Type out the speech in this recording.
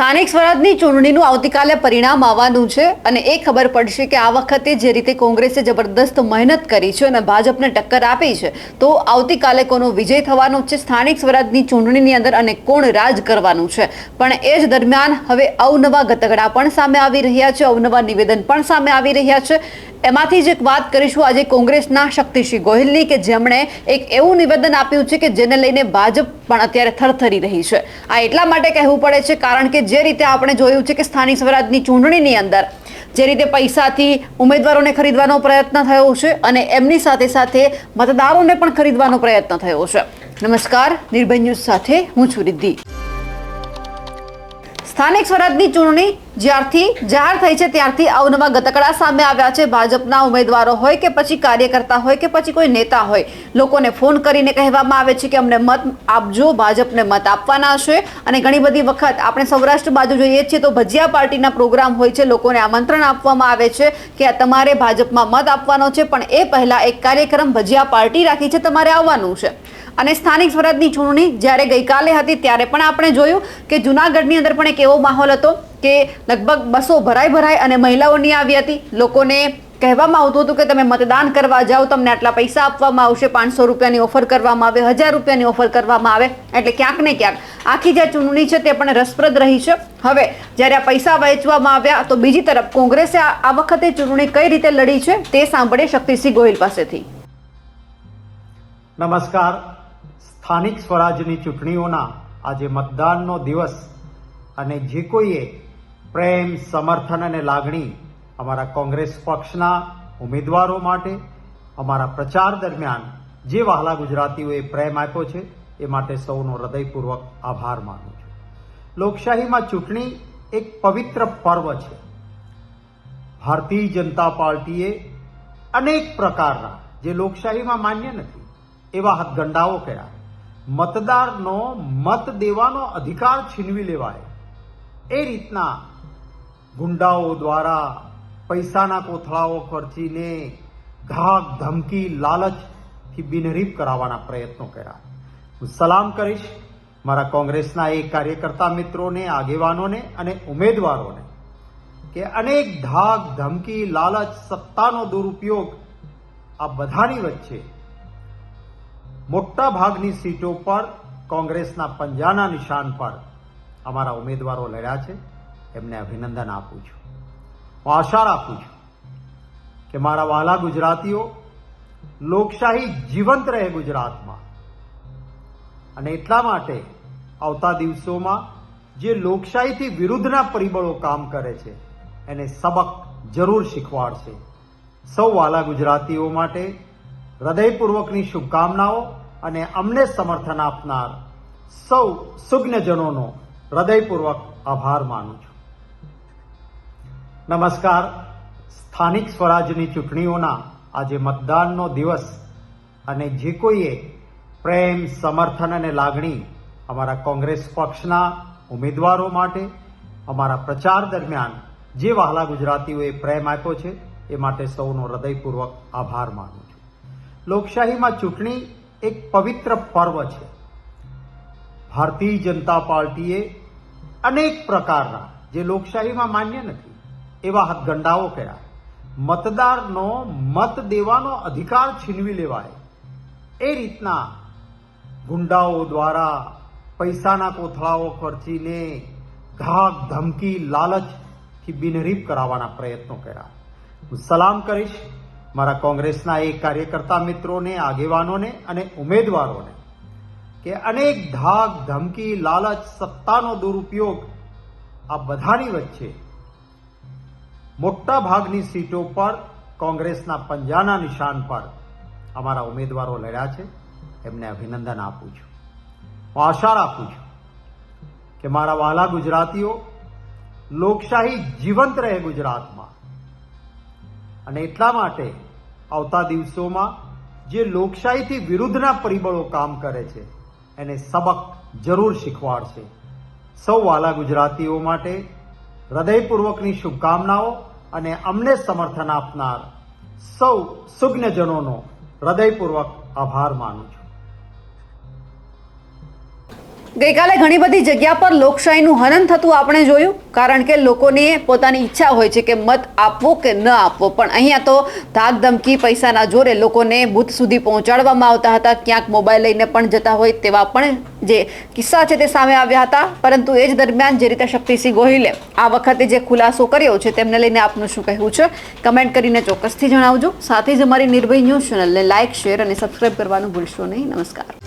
સ્થાનિક સ્વરાજની ચૂંટણીનું આવતીકાલે પરિણામ આવવાનું છે અને એ ખબર પડશે કે આ વખતે જે રીતે કોંગ્રેસે જબરદસ્ત મહેનત કરી છે અને ભાજપને ટક્કર આપી છે, તો આવતીકાલે કોનો વિજય થવાનો છે સ્થાનિક સ્વરાજની ચૂંટણીની અંદર અને કોણ રાજ કરવાનું છે. પણ એ જ દરમિયાન હવે અવનવા ગતગડા પણ સામે આવી રહ્યા છે, અવનવા નિવેદન પણ સામે આવી રહ્યા છે. એમાંથી જ એક વાત કરીશું. આજે કોંગ્રેસના શક્તિસિંહ ગોહિલની કે જેમણે એક એવું નિવેદન આપ્યું છે કે જેને લઈને ભાજપ પણ અત્યારે થરથરી રહી છે. આ એટલા માટે કહેવું પડે છે કારણ કે જે રીતે આપણે જોયું છે કે સ્થાનિક સ્વરાજની ચૂંટણીની અંદર જે રીતે પૈસાથી ઉમેદવારોને ખરીદવાનો પ્રયત્ન થયો છે અને એમની સાથે સાથે મતદારોને પણ ખરીદવાનો પ્રયત્ન થયો છે. નમસ્કાર, નિર્ભય ન્યૂઝ સાથે હું છું રિદ્ધિ. સ્થાનિક સ્વરાજની ચૂંટણી જ્યારથી જાહેર થઈ છે, ત્યારથી અવનવા ગતકડા સામે આવ્યા છે. ભાજપના ઉમેદવારો હોય કે પછી કાર્યકર્તા હોય કે પછી કોઈ નેતા હોય, લોકોને ફોન કરીને કહેવામાં આવે છે કે અમને મત આપજો, ભાજપને મત આપવાના છે. અને ઘણી બધી વખત આપણે સૌરાષ્ટ્ર બાજુ જોઈએ છીએ તો ભજીયા પાર્ટીના પ્રોગ્રામ હોય છે, લોકોને આમંત્રણ આપવામાં આવે છે કે તમારે ભાજપમાં મત આપવાનો છે, પણ એ પહેલાં એક કાર્યક્રમ ભજીયા પાર્ટી રાખી છે, તમારે આવવાનું છે. અને સ્થાનિક સ્વરાજની ચૂંટણી જ્યારે ગઈકાલે હતી, ત્યારે પણ આપણે જોયું કે જુનાગઢની અંદર પણ એક એવો માહોલ હતો કે લગભગ બસો ભરાઈ ભરાઈ અને મહિલાઓની આવી હતી. લોકોને કહેવામાં આવતું હતું કે તમે મતદાન કરવા જાઓ, તમને આટલા પૈસા આપવામાં આવશે, પાંચસો રૂપિયાની ઓફર કરવામાં આવે, હજાર રૂપિયાની ઓફર કરવામાં આવે, એટલે ક્યાંક ને ક્યાંક. આખી જે ચૂંટણી છે તે પણ રસપ્રદ રહી છે. હવે, જ્યારે આ પૈસા વહેંચવામાં આવ્યા, તો બીજી તરફ કોંગ્રેસે આ વખતે ચૂંટણી કઈ રીતે લડી છે તે સાંભળે શક્તિસિંહ ગોહિલ પાસેથી. નમસ્કાર. સ્થાનિક સ્વરાજની ચૂંટણીઓના આજે મતદાનનો દિવસ અને જે કોઈએ પ્રેમ, સમર્થન અને લાગણી અમારા કોંગ્રેસ પક્ષના ઉમેદવારો માટે, અમારા પ્રચાર દરમિયાન જે વહાલા ગુજરાતીઓએ પ્રેમ આપ્યો છે, એ માટે સૌનો હૃદયપૂર્વક આભાર માનું છું. લોકશાહીમાં ચૂંટણી એક પવિત્ર પર્વ છે. ભારતીય જનતા પાર્ટીએ અનેક પ્રકારના, જે લોકશાહીમાં માન્ય નથી, એવા હથગંડાઓ કર્યા. મતદારનો મત દેવાનો અધિકાર છીનવી લેવાય. એ રીતના ગુંડાઓ દ્વારા પૈસાના કોથળાઓ ખર્ચીને ધાક ધમકી લાલચથી બિનહરીફ કરાવવાના પ્રયત્નો કર્યા. હું સલામ કરીશ મારા કોંગ્રેસના એ કાર્યકર્તા મિત્રોને, આગેવાનોને અને ઉમેદવારોને કે અનેક ધાક ધમકી, લાલચ, સત્તાનો દુરુપયોગ આ બધાની વચ્ચે મોટા ભાગની સીટો પર કોંગ્રેસના પંજાના નિશાન પર અમારા ઉમેદવારો લડ્યા છે. એમને અભિનંદન આપું છું. હું આશા રાખું છું કે મારા વાલા ગુજરાતીઓ લોકશાહી જીવંત રહે ગુજરાતમાં. અને એટલા માટે આવતા દિવસોમાં જે લોકશાહીથી વિરુદ્ધના પરિબળો કામ કરે છે, એને સબક જરૂર શીખવાડશે. સૌ વાલા ગુજરાતીઓ માટે હૃદયપૂર્વકની શુભકામનાઓ અને અમને સમર્થન આપનાર સૌ સુજ્ઞજનોનો હૃદયપૂર્વક આભાર માનું છું. નમસ્કાર. સ્થાનિક સ્વરાજની ચૂંટણીઓના આજે મતદાનનો દિવસ અને જે કોઈએ પ્રેમ, સમર્થન અને લાગણી અમારા કોંગ્રેસ પક્ષના ઉમેદવારો માટે, અમારા પ્રચાર દરમિયાન જે વહાલા ગુજરાતીઓએ પ્રેમ આપ્યો છે, એ માટે સૌનો હૃદયપૂર્વક આભાર માનું છું. લોકશાહીમાં ચૂંટણી એક પવિત્ર પર્વ છે. ભારતીય જનતા પાર્ટીએ અનેક પ્રકારના, જે લોકશાહીમાં માન્ય નથી એવા હથગંડાઓ કર્યા. મતદારનો મત દેવાનો અધિકાર છીનવી લેવાય. એ રીતના ગુંડાઓ દ્વારા પૈસાના કોથળાઓ ખર્ચીને ધાક ધમકી, લાલચથી બિનહરીફ કરાવવાના પ્રયત્નો કર્યા. હું સલામ કરીશ મારા કોંગ્રેસના એ કાર્યકર્તા મિત્રોને, આગેવાનોને અને ઉમેદવારોને કે અનેક ધાક ધમકી, લાલચ, સત્તાનો દુરુપયોગ આ બધાની વચ્ચે મોટા ભાગની સીટો પર કોંગ્રેસના પંજાના નિશાન પર અમારા ઉમેદવારો લડ્યા છે. એમને અભિનંદન આપું છું. હું આશા રાખું છું કે મારા વાલા ગુજરાતીઓ લોકશાહી જીવંત રહે ગુજરાતમાં. અને એટલા માટે આવતા દિવસોમાં જે લોકશાહીથી વિરુદ્ધના પરિબળો કામ કરે છે, એને સબક જરૂર શીખવાડશે. સૌ વાલા ગુજરાતીઓ માટે હૃદયપૂર્વકની શુભકામનાઓ. અને અમને સમર્થન આપનાર સૌ સુજ્ઞજનોનો હૃદયપૂર્વક આભાર માનું છું. ગઈકાલે ઘણી બધી જગ્યા પર લોકશાહીનું હનન થતું આપણે જોયું, કારણ કે લોકોની પોતાની ઈચ્છા હોય છે કે મત આપવો કે ન આપવો. પણ અહીંયા તો ધાક ધમકી પૈસાના જોરે લોકોને બૂથ સુધી પહોંચાડવામાં આવતા હતા. ક્યાંક મોબાઈલ લઈને પણ જતા હોય તેવા પણ જે કિસ્સા છે તે સામે આવ્યા હતા. પરંતુ એ જ દરમિયાન જે રીતે શક્તિસિંહ ગોહિલે આ વખતે જે ખુલાસો કર્યો છે, તેમને લઈને આપનું શું કહેવું છે? કમેન્ટ કરીને ચોક્કસથી જણાવજો. સાથે જ અમારી નિર્ભય ન્યૂઝ ચેનલને લાઇક શેર અને સબસ્ક્રાઇબ કરવાનું ભૂલશો નહીં. નમસ્કાર.